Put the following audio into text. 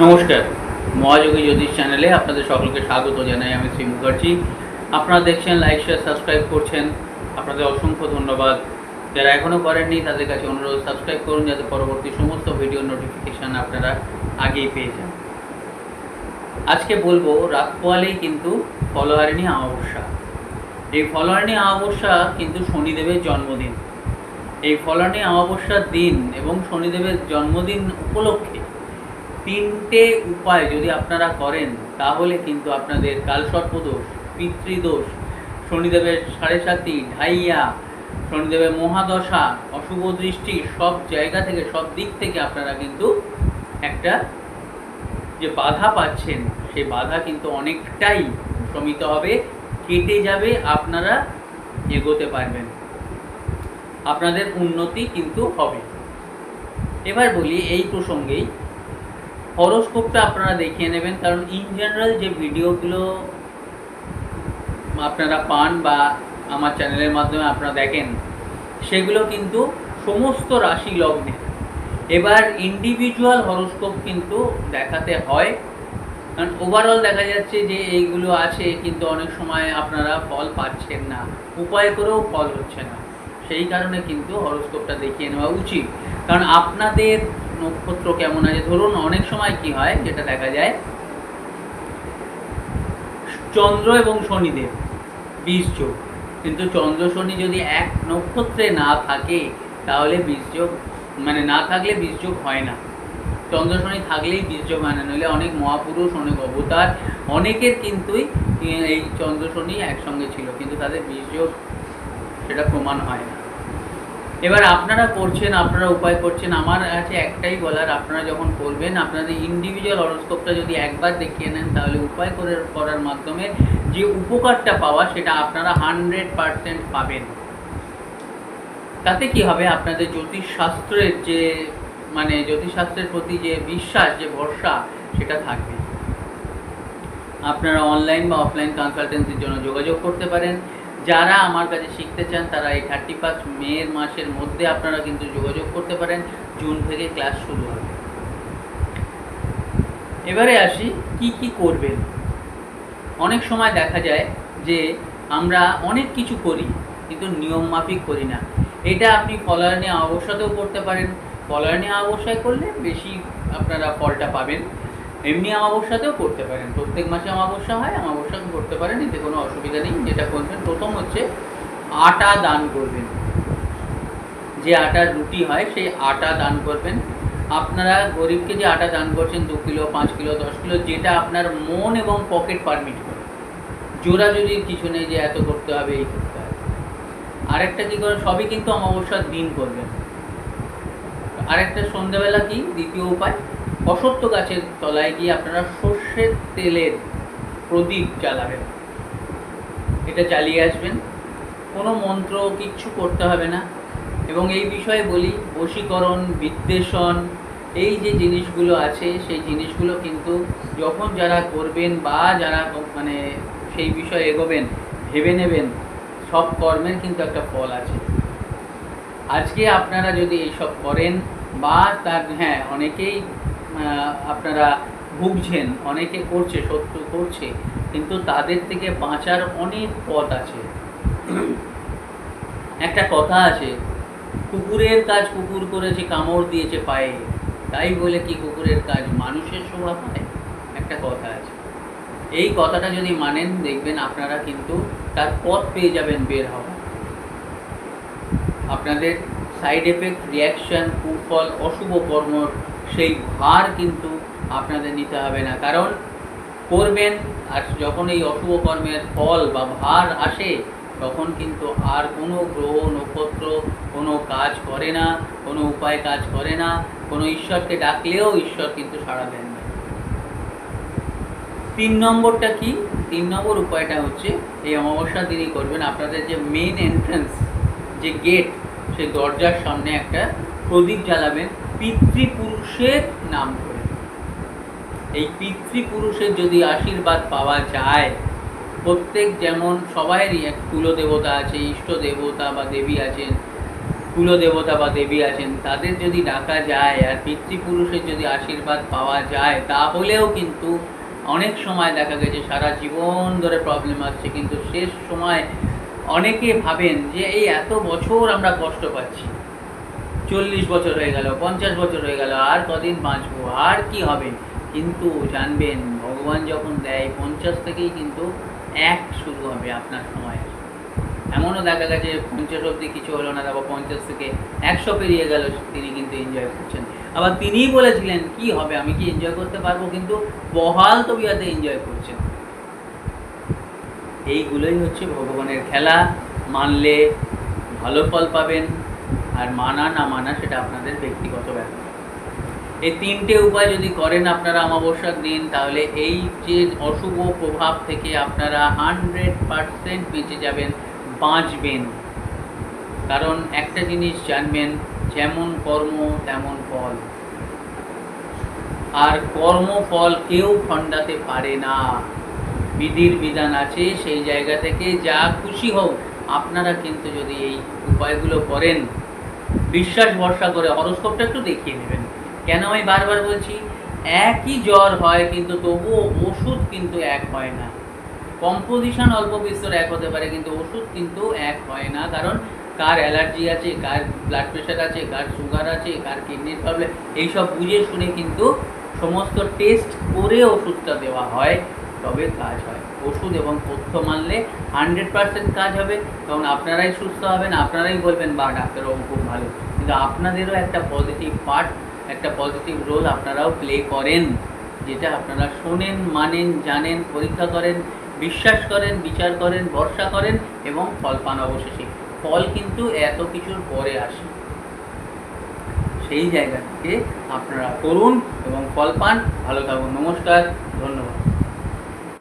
নমস্কার। মহাযোগী জ্যোতিষ চ্যানেলে আপনাদের সকলকে স্বাগত জানাই আমি শ্রী মুখার্জি। আপনারা দেখছেন লাইক শেয়ার সাবস্ক্রাইব করছেন। আপনাদের অসংখ্য ধন্যবাদ। যারা এখনও করেননি, তাদের কাছে অনুরোধ সাবস্ক্রাইব করুন যাতে পরবর্তী সমস্ত ভিডিও নোটিফিকেশান আপনারা আগেই পেয়ে যান। আজকে বলব রাত পোয়ালেই কিন্তু ফলোহারিণী অমাবস্যা। এই ফলোহারিণী অমাবস্যা কিন্তু শনিদেবের জন্মদিন। এই ফলনে অমাবস্যার দিন এবং শনিদেবের জন্মদিন উপলক্ষে তিনটে উপায় যদি আপনারা করেন, তাহলে কিন্তু আপনাদের কালসর্পদোষ, পিতৃদোষ, শনিদেবের সাড়ে সাতি, ঢাইয়া, শনিদেবের মহাদশা, অশুভ দৃষ্টি, সব জায়গা থেকে, সব দিক থেকে আপনারা কিন্তু একটা যে বাধা পাচ্ছেন সেই বাধা কিন্তু অনেকটাই শমিত হবে, কেটে যাবে, আপনারা এগোতে পারবেন। আপনাদের উন্নতি কিন্তু হবে। এবার বলি এই প্রসঙ্গেই হরোস্কোপটা আপনারা দেখিয়ে নেবেন, কারণ ইন জেনারেল যে ভিডিওগুলো আপনারা পান বা আমার চ্যানেলের মাধ্যমে আপনারা দেখেন, সেগুলো কিন্তু সমস্ত রাশি লগ্নে। এবার ইন্ডিভিজুয়াল হরোস্কোপ কিন্তু দেখাতে হয়, কারণ ওভারঅল দেখা যাচ্ছে যে এইগুলো আছে, কিন্তু অনেক সময় আপনারা ফল পাচ্ছেন না, উপায় করেও ফল হচ্ছে না। সেই কারণে কিন্তু হরোস্কোপটা দেখিয়ে নেওয়া উচিত। কারণ আপনাদের নক্ষত্র কেমন আছে? ধরুন অনেক সময় কি হয়, যেটা দেখা যায়, চন্দ্র এবং শনিদেব বীজযোগ কিন্তু চন্দ্র, শনি যদি এক নক্ষত্রে না থাকে, তাহলে বীজযোগ মানে না থাকলে বীজযোগ হয় না। চন্দ্র, শনি থাকলেই বীজযোগ হয় না, নইলে অনেক মহাপুরুষ, অনেক অবতার, অনেকের কিন্তুই এই চন্দ্র, শনি একসঙ্গে ছিল, কিন্তু তাদের বীজযোগ সেটা প্রমাণ হয় না। এবার আপনারা করছেন, আপনারা উপায় করছেন, আমার কাছে একটাই বলার, আপনারা যখন করবেন, আপনাদের ইন্ডিভিজুয়াল হরস্কোপটা যদি একবার দেখিয়ে নেন, তাহলে উপায় করে করার মাধ্যমে যে উপকারটা পাওয়া, সেটা আপনারা হান্ড্রেড পারসেন্ট পাবেন। তাতে কি হবে? আপনাদের জ্যোতিষশাস্ত্রের যে মানে জ্যোতিষশাস্ত্রের প্রতি যে বিশ্বাস, যে ভরসা, সেটা থাকবে। আপনারা অনলাইন বা অফলাইন কনসালটেন্সির জন্য যোগাযোগ করতে পারেন। যারা আমার কাছে শিখতে চান, তারা এই থার্টি ফার্স্ট মের মাসের মধ্যে আপনারা কিন্তু যোগাযোগ করতে পারেন। জুন থেকে ক্লাস শুরু হবে। এবারে আসি, কি কি করবেন? অনেক সময় দেখা যায় যে আমরা অনেক কিছু করি, কিন্তু নিয়ম মাফিক করি না। এটা আপনি ফলায়নী অবস্যাতেও করতে পারেন। ফলায়নী অবস্যায় করলে বেশি আপনারা ফলটা পাবেন। এমনি অমাবস্যাতেও করতে পারেন। প্রত্যেক মাসে অমাবস্যা হয় অমাবস্যাতে করতে পারেন, এতে কোনো অসুবিধা নেই। যেটা হচ্ছে আটা দান করবেন। যে আটার রুটি হয়, সেই আটা দান করবেন। আপনারা গরিবকে যে আটা দান করছেন, দু কিলো, পাঁচ কিলো, দশ কিলো, যেটা আপনার মন এবং পকেট পারমিট করে। জোড়া যদি কিছু নেই যে এত করতে হবে, এই করতে হবে। আরেকটা কী করে, সবই কিন্তু অমাবস্যার দিন করবেন। আরেকটা সন্ধ্যেবেলা কি, দ্বিতীয় উপায়, অসত্য গাছের তলায় গিয়ে আপনারা সর্ষের তেলের প্রদীপ জ্বালাবেন। এটা চালিয়ে আসবেন। কোনো মন্ত্র কিচ্ছু করতে হবে না। এবং এই বিষয়ে বলি, বশীকরণ, বিদ্বেষণ, এই যে জিনিসগুলো আছে, সেই জিনিসগুলো কিন্তু যখন যারা করবেন বা যারা মানে সেই বিষয়ে এগোবেন, ভেবে নেবেন, সব কর্মের কিন্তু একটা ফল আছে। আজকে আপনারা যদি এইসব করেন বা তার হ্যাঁ অনেকেই আপনারা ভুগছেন, অনেকে করছে সত্য করছে, কিন্তু তাদের থেকে বাঁচার অনেক পথ আছে। একটা কথা আছে, কুকুরের কাজ কুকুর করেছে, কামড় দিয়েছে পায়ে। তাই বলে কি কুকুরের কাজ মানুষের স্বভাব হয়? একটা কথা আছে। এই কথাটা যদি মানেন, দেখবেন আপনারা কিন্তু তার পথ পেয়ে যাবেন বের হওয়া। আপনাদের সাইড এফেক্ট রিয়াকশান কুফল, অশুভ কর্মর সেই ভার কিন্তু আপনাদের নিতে হবে না। কারণ করবেন আর যখন এই অশুভ কর্মের ফল বা ভার আসে তখন কিন্তু আর কোনো গ্রহ, নক্ষত্র কোনো কাজ করে না, কোনো উপায় কাজ করে না, কোনো ঈশ্বরকে ডাকলেও ঈশ্বর কিন্তু সাড়া দেন না। তিন নম্বরটা কি? তিন নম্বর উপায়টা হচ্ছে এই অমাবস্যা দিনই করবেন। আপনাদের যে মেন এন্ট্রান্স যে গেট সেই দরজার সামনে একটা প্রদীপ জ্বালাবেন, পিতৃপুরুষের নাম করে এই পিতৃপুরুষের যদি আশীর্বাদ পাওয়া যায় প্রত্যেক যেমন সবাইয়েরই এক কুল দেবতা আছে ইষ্ট দেবতা বা দেবী আছেন, কুলদেবতা বা দেবী আছেন, তাদের যদি ডাকা যায় আর পিতৃপুরুষের যদি আশীর্বাদ পাওয়া যায়, তাহলেও কিন্তু অনেক সময় দেখা গেছে সারা জীবন ধরে প্রবলেম আসছে। কিন্তু শেষ সময় অনেকে ভাবেন যে এই এত বছর আমরা কষ্ট পাচ্ছি। চল্লিশ বছর হয়ে গেল, পঞ্চাশ বছর হয়ে গেল, আর কদিন বাঁচবো, আর কি হবে? কিন্তু জানবেন ভগবান যখন দেয়, পঞ্চাশ থেকেই কিন্তু এক শুরু হবে আপনার সময়। এমনও দেখা গেছে পঞ্চাশ অব্দি কিছু হলো না, তারপর পঞ্চাশ থেকে একশো পেরিয়ে গেল, তিনি কিন্তু এনজয় করছেন। আবার তিনিই বলেছিলেন, কি হবে? আমি কি এনজয় করতে পারব? কিন্তু বহাল তো তবিয়াতে এনজয় করছেন। এইগুলোই হচ্ছে ভগবানের খেলা। মানলে ভালো ফল পাবেন, আর মানা না মানা সেটা আপনাদের ব্যক্তিগত ব্যাপার। এই তিনটে উপায় যদি করেন আপনারা অমাবস্যার দিন, তাহলে এই যে অশুভ প্রভাব থেকে আপনারা হান্ড্রেড পারসেন্ট বেঁচে যাবেন, বাঁচবেন। কারণ একটা জিনিস জানবেন, যেমন কর্ম, তেমন ফল। আর কর্মফল কেউ খণ্ডাতে পারে না। বিধির বিধান আছে সেই জায়গা থেকে যা খুশি হোক আপনারা কিন্তু যদি এই উপায়গুলো করেন, বিশ্বাস ভরসা করে, হরস্কোপটা একটু দেখিয়ে নেবেন। কেন আমি বারবার বলছি? একই জ্বর হয় কিন্তু তবুও ওষুধ কিন্তু এক হয় না। কম্পোজিশন অল্প বিস্তর এক হতে পারে কিন্তু ওষুধ কিন্তু এক হয় না। কারণ কার অ্যালার্জি আছে, কার ব্লাড প্রেশার আছে, কার সুগার আছে, কার কিডনির প্রবলেম এইসব বুঝে শুনে কিন্তু সমস্ত টেস্ট করে ওষুধটা দেওয়া হয়, তবে কাজ হয়। ওষুধ এবং তথ্য মানলে হান্ড্রেড পার্সেন্ট কাজ হবে। তখন আপনারাই সুস্থ হবেন, আপনারাই বলবেন বা ডাক্তারবাবু, খুব ভালো। কিন্তু আপনাদেরও একটা পজিটিভ পার্ট একটা পজিটিভ রোল আপনারাও প্লে করেন, যেটা আপনারা শোনেন, মানেন, জানেন, পরীক্ষা করেন, বিশ্বাস করেন, বিচার করেন, ভরসা করেন এবং ফল পান অবশেষে। ফল কিন্তু এত কিছুর পরে আসে। সেই জায়গা থেকে আপনারা করুন এবং ফল পান। ভালো থাকুন। নমস্কার। ধন্যবাদ।